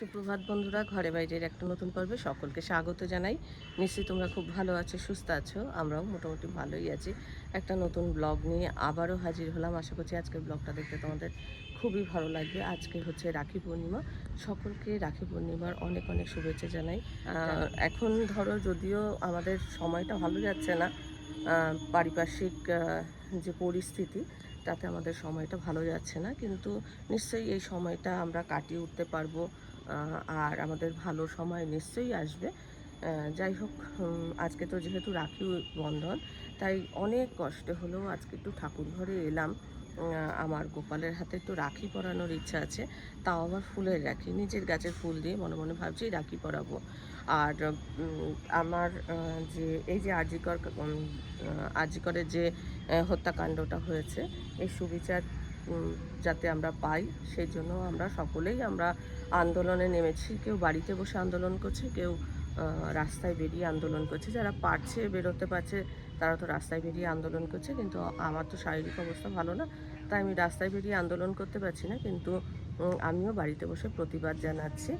সুপ্রভাত বন্ধুরা ঘরে বাইরের একটা নতুন পর্বে সকলকে স্বাগত জানাই। নিশ্চয়ই তোমরা খুব ভালো আছো সুস্থ আছো আমরাও মোটামুটি ভালোই আছি। একটা নতুন ব্লগ নিয়ে আবারও হাজির হলাম। আশা করছি আজকের ব্লগটা দেখতে তোমাদের খুবই ভালো লাগবে। আজকে হচ্ছে রাখি পূর্ণিমা। সকলকে রাখি পূর্ণিমার অনেক অনেক শুভেচ্ছা জানাই। এখন ধরো যদিও আমাদের সময়টা ভালো যাচ্ছে না পারিপার্শ্বিক যে পরিস্থিতি তাতে আমাদের সময়টা ভালো যাচ্ছে না। কিন্তু নিশ্চয়ই এই সময়টা আমরা কাটিয়ে উঠতে পারব। আর আমাদের ভালো সময় নিশ্চয়ই আসবে। যাই হোক আজকে তো যেহেতু রাখি বন্ধন, তাই অনেক কষ্টে হলেও আজকে একটু ঠাকুর ঘরে এলাম। আমার গোপালের হাতে একটু রাখি পরানোর ইচ্ছা আছে, তাও আবার ফুলের রাখি। নিজের গাছের ফুল দিয়ে মনে মনে ভাবছি রাখি পরাবো। আর আমার যে, এই যে আজিকর আজিকরের যে হত্যাকাণ্ডটা হয়েছে, এই সুবিচার যাতে আমরা পাই, সেই জন্য আমরা সকলেই আমরা আন্দোলনে নেমেছি। কেউ বাড়িতে বসে আন্দোলন করছে, কেউ রাস্তায় বেরিয়ে আন্দোলন করছে। যারা পারছে বেরোতে পারছে, তারা তো রাস্তায় বেরিয়ে আন্দোলন করছে। কিন্তু আমার তো শারীরিক অবস্থা ভালো না, তাই আমি রাস্তায় বেরিয়ে আন্দোলন করতে পারছি না। কিন্তু আমিও বাড়িতে বসে প্রতিবাদ জানাচ্ছি।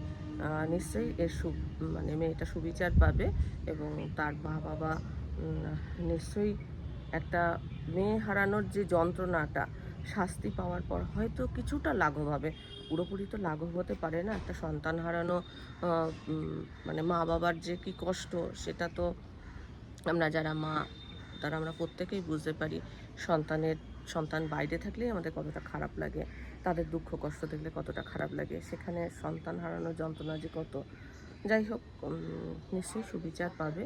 নিশ্চয়ই এর সু মানে মেয়েটা সুবিচার পাবে এবং তার মা বাবা নিশ্চয়ই একটা মেয়ে হারানোর যে যন্ত্রণাটা শাস্তি পাওয়ার পর হয়তো কিছুটা লাঘব হবে। পুরোপুরি তো লাঘব হতে পারে না। একটা সন্তান হারানো মানে মা বাবার যে কি কষ্ট, সেটা তো আমরা যারা মা, তারা আমরা প্রত্যেকেই বুঝতে পারি। সন্তানের, সন্তান বাইরে থাকলেই আমাদের কতটা খারাপ লাগে, তাদের দুঃখ কষ্ট দেখলে কতটা খারাপ লাগে। সেখানে সন্তান হারানোর যন্ত্রণা যে কত। যাই হোক নিশ্চয়ই সুবিচার পাবে।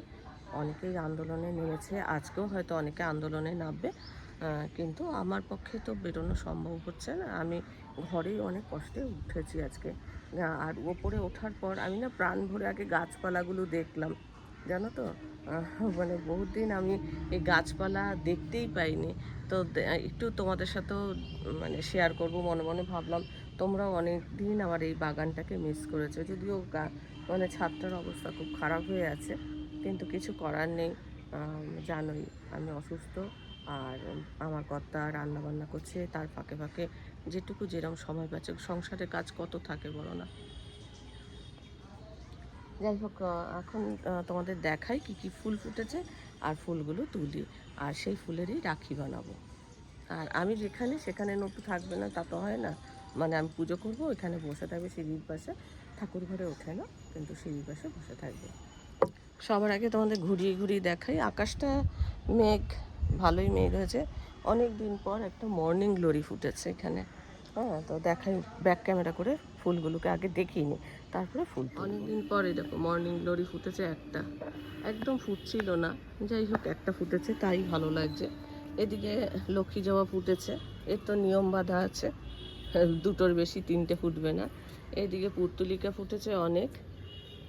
অনেকেই আন্দোলনে নেমেছে। আজকেও হয়তো অনেকে আন্দোলনে নামবে। কিন্তু আমার পক্ষে তো বেরোনো সম্ভব হচ্ছে না। আমি ঘরেই অনেক কষ্টে উঠেছি আজকে। আর ওপরে ওঠার পর আমি না প্রাণ ভরে আগে গাছপালাগুলো দেখলাম, জানো তো? মানে বহুত দিন আমি এই গাছপালা দেখতেই পাইনি। তো একটু তোমাদের সাথেও মানে শেয়ার করব মনে মনে ভাবলাম, তোমরাও অনেক দিন আমার এই বাগানটাকে মিস করেছ। যদিও মানে ছাদটার অবস্থা খুব খারাপ হয়ে আছে, কিন্তু কিছু করার নেই। জানোই, আমি অসুস্থ। আর আমার কর্তা রান্না বান্না করছে, তার ফাঁকে ফাঁকে যেটুকু যেরকম সময় পাচ্ছে, সংসারের কাজ কত থাকে বলো না? যাই হোক এখন তোমাদের দেখাই কি কি ফুল ফুটেছে আর ফুলগুলো তুলি। আর সেই ফুলেরই রাখি বানাবো। আর আমি যেখানে, সেখানে নটু থাকবে না, তা তো হয় না। মানে আমি পুজো করব এখানে বসে থাকবে সিঁড়ির পাশে। ঠাকুর ঘরে ওঠে না, কিন্তু সিঁড়ির পাশে বসে থাকবে। সবার আগে তোমাদের ঘুরিয়ে ঘুরিয়ে দেখাই, আকাশটা মেঘ ভালোই মেঘ হয়েছে অনেক দিন পর একটা মর্নিং গ্লোরি ফুটেছে এখানে। হ্যাঁ তো দেখাই ব্যাক ক্যামেরা করে ফুলগুলোকে, আগে দেখিনি, তারপরে ফুল অনেক দিন পরে দেখো মর্নিং গ্লোরি ফুটেছে একটা। একদম ফুটছিল না। যাই হোক, একটা ফুটেছে, তাই ভালো লাগছে। এদিকে লক্ষ্মী জবা ফুটেছে, এর তো নিয়ম বাঁধা আছে। দুটোর বেশি তিনটে ফুটবে না। এদিকে পুর্তুলিকা ফুটেছে অনেক।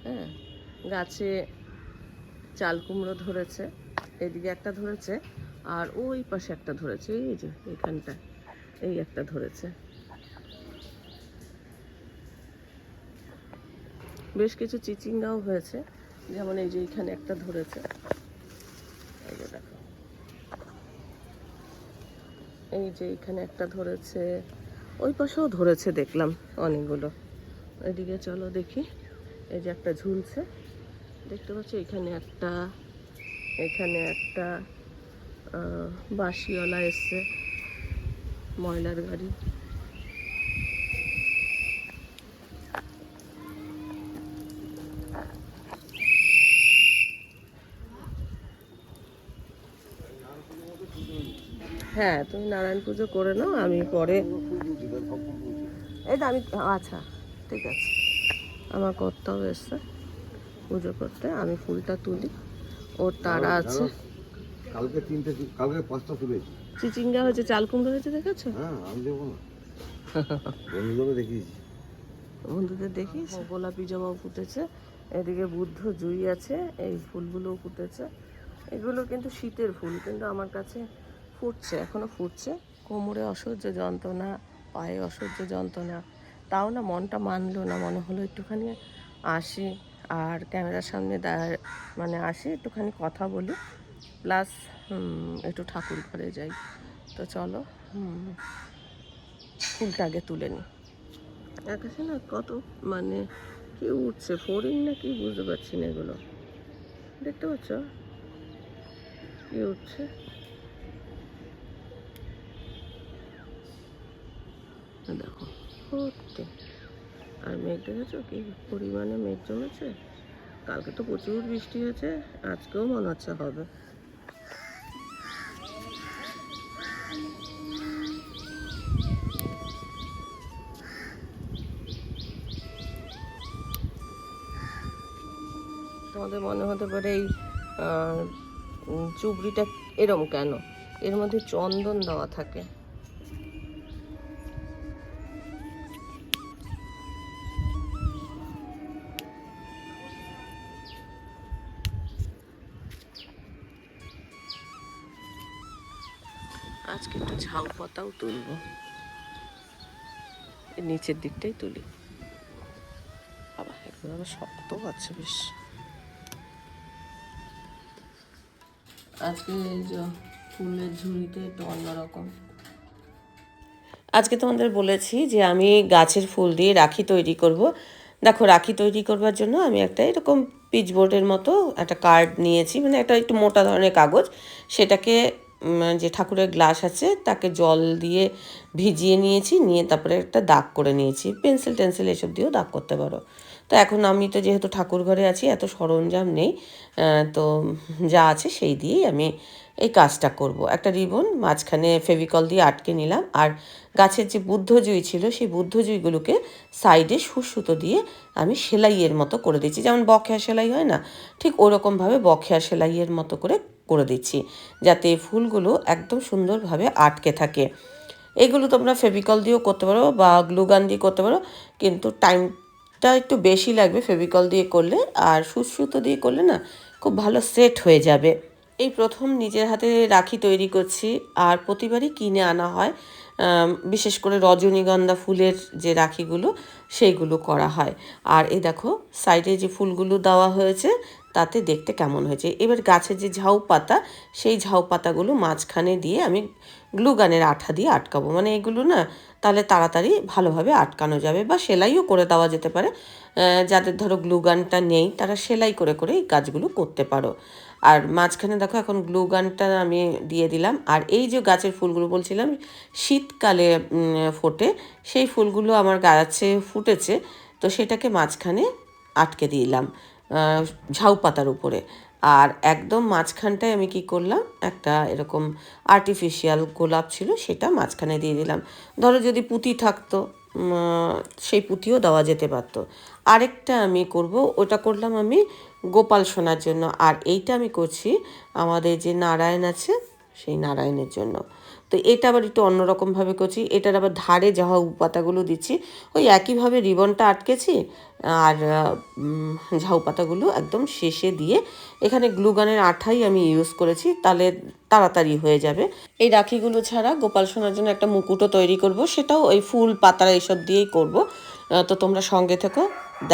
হ্যাঁ গাছে চাল কুমড়ো ধরেছে। এদিকে একটা ধরেছে। আর ওই পাশে একটা ধরেছে, এই যে এইখানটা এই একটা ধরেছে। বেশ কিছু চিচিঙ্গাও হয়েছে, যেমন এই যে এখানে একটা ধরেছে। এই যে দেখো। এই যে এখানে একটা ধরেছে, ওই পাশেও ধরেছে দেখলাম অনেকগুলো। এদিকে চলো দেখি, এই যে একটা ঝুলছে। দেখতে পাচ্ছ এখানে একটা এখানে একটা। আহ, বাঁশিওয়ালা এসছে ময়লার গাড়ি। হ্যাঁ তুমি নারায়ণ পুজো করে নাও আমি পরে এই তো আমি আচ্ছা ঠিক আছে। আমার করতেও এসছে পুজো করতে আমি ফুলটা তুলি। ওর তারা আছে। কালকে তিনটে কালকে পাঁচটা তুলেছি চিচিঙ্গা হয়েছে চাল কুমড়ো হয়েছে দেখেছ? হ্যাঁ আমি দেবো না। বন্ধুদেরও দেখিয়েছি। বন্ধুদের দেখিস গোলাপি জবা ফুটেছে এদিকে বুদ্ধ জুই আছে এই ফুলগুলোও ফুটেছে। এগুলো কিন্তু শীতের ফুল কিন্তু আমার কাছে ফুটছে এখনও ফুটছে। কোমরে অসহ্য যন্ত্রণা পায়ে অসহ্য যন্ত্রণা। তাও না মনটা মানলো না মনে হলো একটুখানি আসি আর ক্যামেরার সামনে দাঁড়া- মানে আসি একটুখানি কথা বলি। প্লাস একটু ঠাকুর ঘরে যাই। তো চলো ফুলটা আগে তুলে নিই আকাশে না কত মানে কি উঠছে, ফড়িং না কি বুঝতে পারছি না এগুলো। দেখতে পাচ্ছ? কি উঠছে? দেখো আর মেঘ দেখেছ কি পরিমাণে মেঘ জমেছে? কালকে তো প্রচুর বৃষ্টি হয়েছে, আজকেও মনে হচ্ছে হবে। তোমাদের মনে হতে পারে এই চুবড়িটা এরম কেন? এর মধ্যে চন্দন দেওয়া থাকে। আজকে একটু ঝাউ পাতাও তুলবো। নিচের দিকটাই তুলি। বাবা, এগুলো আবার শক্ত আছে বেশ। আজকে ফুলের ঝুড়িতে একটু অন্যরকম আজকে তোমাদের বলেছি যে আমি গাছের ফুল দিয়ে রাখি তৈরি করব। দেখো, রাখি তৈরি করবার জন্য আমি একটা এরকম পিচবোর্ডের মতো একটা কার্ড নিয়েছি মানে একটা একটু মোটা ধরনের কাগজ। সেটাকে যে ঠাকুরের গ্লাস আছে, তাকে জল দিয়ে ভিজিয়ে নিয়েছি, নিয়ে তারপরে একটা দাগ করে নিয়েছি। পেন্সিল টেন্সিল এসব দিয়েও দাগ করতে পারো। তো এখন আমি তো যেহেতু ঠাকুর ঘরে আছি, এত সরঞ্জাম নেই তো যা আছে সেই দিয়েই আমি এই কাজটা করব। একটা রিবন, মাঝখানে ফেভিকল দিয়ে আটকে নিলাম, আর গাছের যে বুদ্ধজুই ছিল সেই বুদ্ধজুইগুলোকে সাইডে সুসুতো দিয়ে আমি সেলাইয়ের মতো করে দিচ্ছি। যেমন বকেয়া সেলাই হয় না, ঠিক ওরকমভাবে বকেয়া সেলাইয়ের মতো করে করে দিচ্ছি, যাতে ফুলগুলো একদম সুন্দরভাবে আটকে থাকে। এগুলো তোমরা ফেভিকল দিয়েও করতে পারো বা গ্লুগান দিয়ে করতে পারো, কিন্তু টাইমটা একটু বেশি লাগবে ফেভিকল দিয়ে করলে, আর সুসুতো দিয়ে করলে না খুব ভালো সেট হয়ে যাবে। এই প্রথম নিজের হাতে রাখি তৈরি করছি, আর প্রতিবারই কিনে আনা হয় বিশেষ করে রজনীগন্ধা ফুলের যে রাখিগুলো, সেইগুলো করা হয়। আর এই দেখো সাইডে যে ফুলগুলো দেওয়া হয়েছে, তাতে দেখতে কেমন হয়েছে। এবার গাছের যে ঝাউ পাতা সেই ঝাউ পাতাগুলো মাঝখানে দিয়ে আমি গ্লুগানের আঠা দিয়ে আটকাবো। মানে এগুলো না তাহলে তাড়াতাড়ি ভালোভাবে আটকানো যাবে বা সেলাইও করে দেওয়া যেতে পারে। যাদের ধরো গ্লুগানটা নেই তারা সেলাই করে করে এই কাজগুলো করতে পারো। আর মাঝখানে দেখো এখন গ্লুগানটা আমি দিয়ে দিলাম। আর এই যে গাছের ফুলগুলো বলছিলাম, শীতকালে ফোটে, সেই ফুলগুলো আমার গাছে ফুটেছে, তো সেটাকে মাঝখানে আটকে দিলাম ঝাউ পাতার উপরে। আর একদম মাঝখানটায় আমি কি করলাম? একটা এরকম আর্টিফিশিয়াল গোলাপ ছিল, সেটা মাঝখানে দিয়ে দিলাম। ধরো যদি পুঁতি থাকতো সেই পুঁতিও দেওয়া যেতে পারতো। আরেকটা আমি করব, ওটা করলাম আমি গোপাল সোনার জন্য। আর এইটা আমি করছি আমাদের যে নারায়ণ আছে, সেই নারায়ণের জন্য। তো এটা আবার একটু অন্যরকমভাবে করছি। এটার আবার ধারে যাওয়া পাতাগুলো দিচ্ছি। ওই একইভাবে রিবনটা আটকেছি আর ঝাউ পাতাগুলো একদম শেষে দিয়ে এখানে গ্লুগানের আঠাই আমি ইউজ করেছি, তাহলে তাড়াতাড়ি হয়ে যাবে। এই রাখিগুলো ছাড়া গোপাল সোনার জন্য একটা মুকুটও তৈরি করব, সেটাও ওই ফুল পাতা এইসব দিয়েই করব। তো তোমরা সঙ্গে থেকো,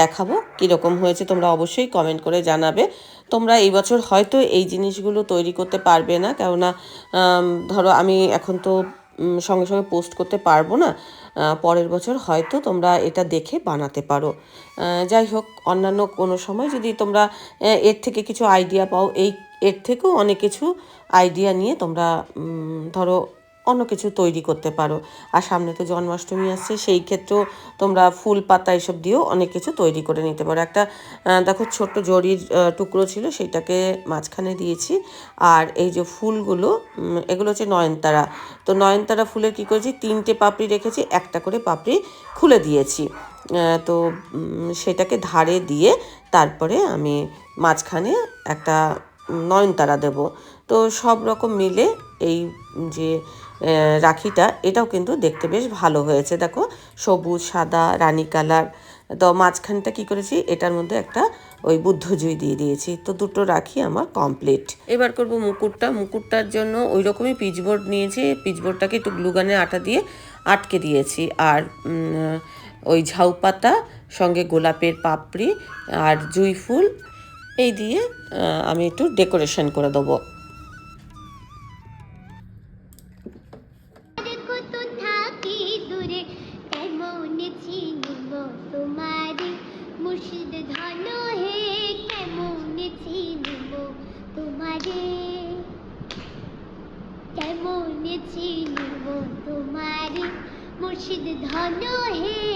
দেখাবো কীরকম হয়েছে, তোমরা অবশ্যই কমেন্ট করে জানাবে। তোমরা এই বছর হয়তো এই জিনিসগুলো তৈরি করতে পারবে না। কেননা ধরো আমি এখন তো সঙ্গে সঙ্গে পোস্ট করতে পারব না। পরের বছর হয়তো তোমরা এটা দেখে বানাতে পারো। যাই হোক, অন্যান্য কোনো সময় যদি তোমরা এর থেকে কিছু আইডিয়া পাও, এই এর থেকেও অনেক কিছু আইডিয়া নিয়ে তোমরা ধরো অন্য কিছু তৈরি করতে পারো। আর সামনে তো জন্মাষ্টমী আসছে, সেই ক্ষেত্রেও তোমরা ফুল, পাতা এসব দিয়েও অনেক কিছু তৈরি করে নিতে পারো। একটা দেখো ছোট্ট জরির টুকরো ছিল, সেইটাকে মাঝখানে দিয়েছি। আর এই যে ফুলগুলো এগুলো হচ্ছে নয়নতারা। তো নয়নতারা ফুলের কী করেছি? তিনটে পাপড়ি রেখেছি, একটা করে পাপড়ি খুলে দিয়েছি। তো সেটাকে ধারে দিয়ে তারপরে আমি মাঝখানে একটা নয়নতারা দেব। তো সব রকম মিলে এই যে রাখিটা, এটাও কিন্তু দেখতে বেশ ভালো হয়েছে। দেখো, সবুজ, সাদা, রানী কালার। তো মাঝখানটা কি করেছি? এটার মধ্যে একটা ওই বুদ্ধজুই দিয়ে দিয়েছি। তো দুটো রাখি আমার কমপ্লিট এবার করব মুকুটটা। মুকুটটার জন্য ওই রকমই পিচবোর্ড নিয়েছি। পিচবোর্ডটাকে একটু গ্লুগানের আটা দিয়ে আটকে দিয়েছি। আর ওই ঝাউ পাতা, সঙ্গে গোলাপের পাপড়ি আর জুই ফুল, এই দিয়ে আমি একটু ডেকোরেশন করে দেবো। मुर्शिद धनो है।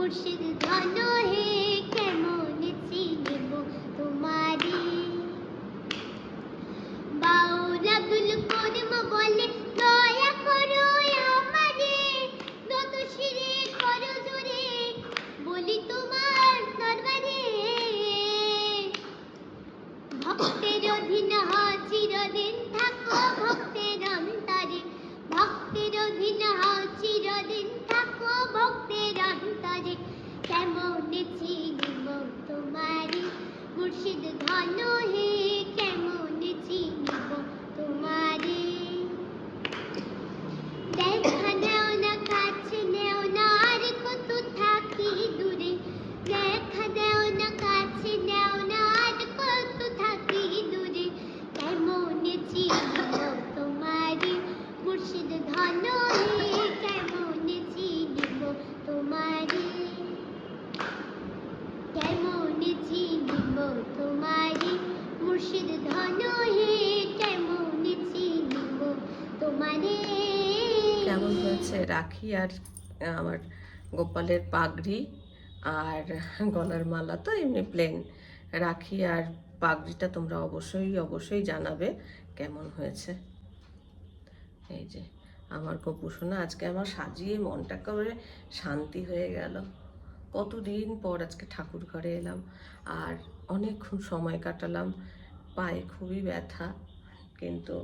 মুর্শিদ ধন হে হয়েছে রাখি আর, আমার গোপালের পাগড়ি আর গলার মালা তো এমনি প্লেন রাখি আর পাগড়িটা তোমরা অবশ্যই অবশ্যই জানাবে কেমন হয়েছে। এই যে, আমার কপুসোনা আজকে আমার সাজিয়ে মনটা করে শান্তি হয়ে গেল। কতদিন পর আজকে ঠাকুর ঘরে এলাম আর অনেকক্ষণ সময় কাটালাম, পায়ে খুবই ব্যথা, কিন্তু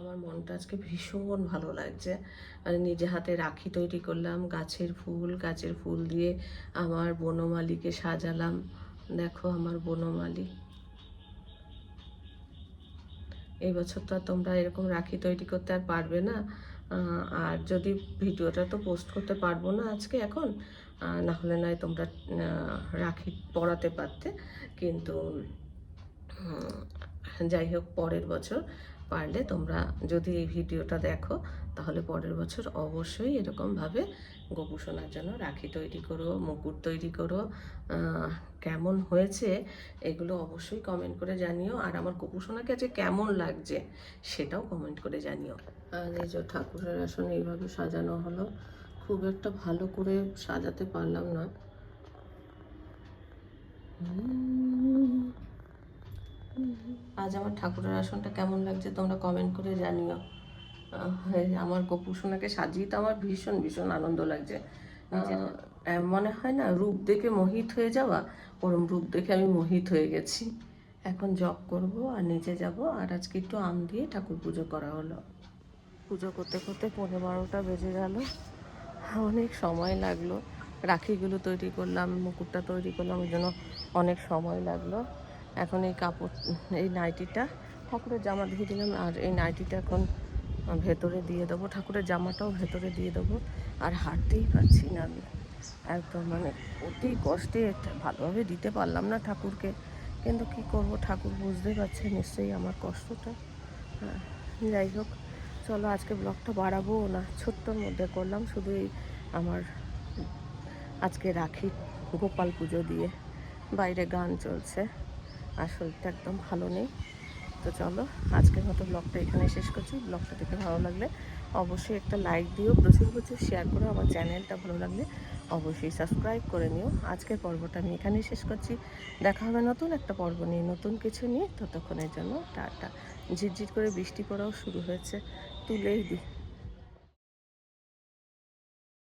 আমার মনটা আজকে ভীষণ ভালো লাগছে। মানে নিজে হাতে রাখি তৈরি করলাম, গাছের ফুল গাছের ফুল দিয়ে আমার বনমালীকে সাজালাম। দেখো আমার বনমালী। এই বছর তো তোমরা এরকম রাখি তৈরি করতে আর পারবে না। আর যদি ভিডিওটা তো পোস্ট করতে পারব না আজকে এখন না হলে নয় তোমরা রাখি পড়াতে পারতে। কিন্তু যাই হোক, পরের বছর পারলে তোমরা যদি এই ভিডিওটা দেখো, তাহলে পরের বছর অবশ্যই এরকমভাবে গোপুসোনার জন্য রাখি তৈরি করো, মুকুট তৈরি করো। কেমন হয়েছে এগুলো অবশ্যই কমেন্ট করে জানিও। আর আমার গোপুসোনাকে আজকে কেমন লাগছে সেটাও কমেন্ট করে জানিও। আর এই যে ঠাকুরের আসন এইভাবে সাজানো হলো, খুব একটা ভালো করে সাজাতে পারলাম না। আজ আমার ঠাকুরের আসনটা কেমন লাগছে তোমরা কমেন্ট করে জানিও। আমার গোপু সোনাকে সাজিয়ে তো আমার ভীষণ ভীষণ আনন্দ লাগছে। মনে হয় না রূপ দেখে মোহিত হয়ে যাওয়া? ওরম রূপ দেখে আমি মোহিত হয়ে গেছি। এখন জব করব আর নিচে যাব আর আজকে একটু আম দিয়ে ঠাকুর পুজো করা হলো। পুজো করতে করতে পনেরো বারোটা বেজে গেল। অনেক সময় লাগল। রাখিগুলো তৈরি করলাম, মুকুটটা তৈরি করলাম, ওই জন্য অনেক সময় লাগল। এখন এই কাপড় এই নাইটিটা ঠাকুরের জামা দিয়ে দিলাম। আর এই নাইটিটা এখন ভেতরে দিয়ে দেবো। ঠাকুরের জামাটাও ভেতরে দিয়ে দেবো। আর হাঁটতেই পারছি না আমি। একদম মানে অতি কষ্টে ভালোভাবে দিতে পারলাম না ঠাকুরকে। কিন্তু কি করব? ঠাকুর বুঝতে পারছে নিশ্চয়ই আমার কষ্টটা। হ্যাঁ, যাই হোক চলো আজকে ব্লগটা বাড়াবো না ছোট্টর মধ্যে করলাম। শুধু এই আমার আজকে রাখি গোপাল পুজো দিয়ে। বাইরে গান চলছে। আর শরীরটা একদম ভালো নেই। তো চলো, আজকের মতো ব্লগটা এখানে শেষ করছি। ব্লগটা দেখে ভালো লাগলে অবশ্যই একটা লাইক দিও, প্রচুর প্রচুর শেয়ার করো, আমার চ্যানেলটা ভালো লাগলে অবশ্যই সাবস্ক্রাইব করে নিও। আজকের পর্বটা আমি এখানেই শেষ করছি। দেখা হবে নতুন একটা পর্ব নিয়ে, নতুন কিছু নিয়ে। ততক্ষণের জন্য টাটা। ঝিরঝির করে বৃষ্টি পড়াও শুরু হয়েছে। তুলেই দিই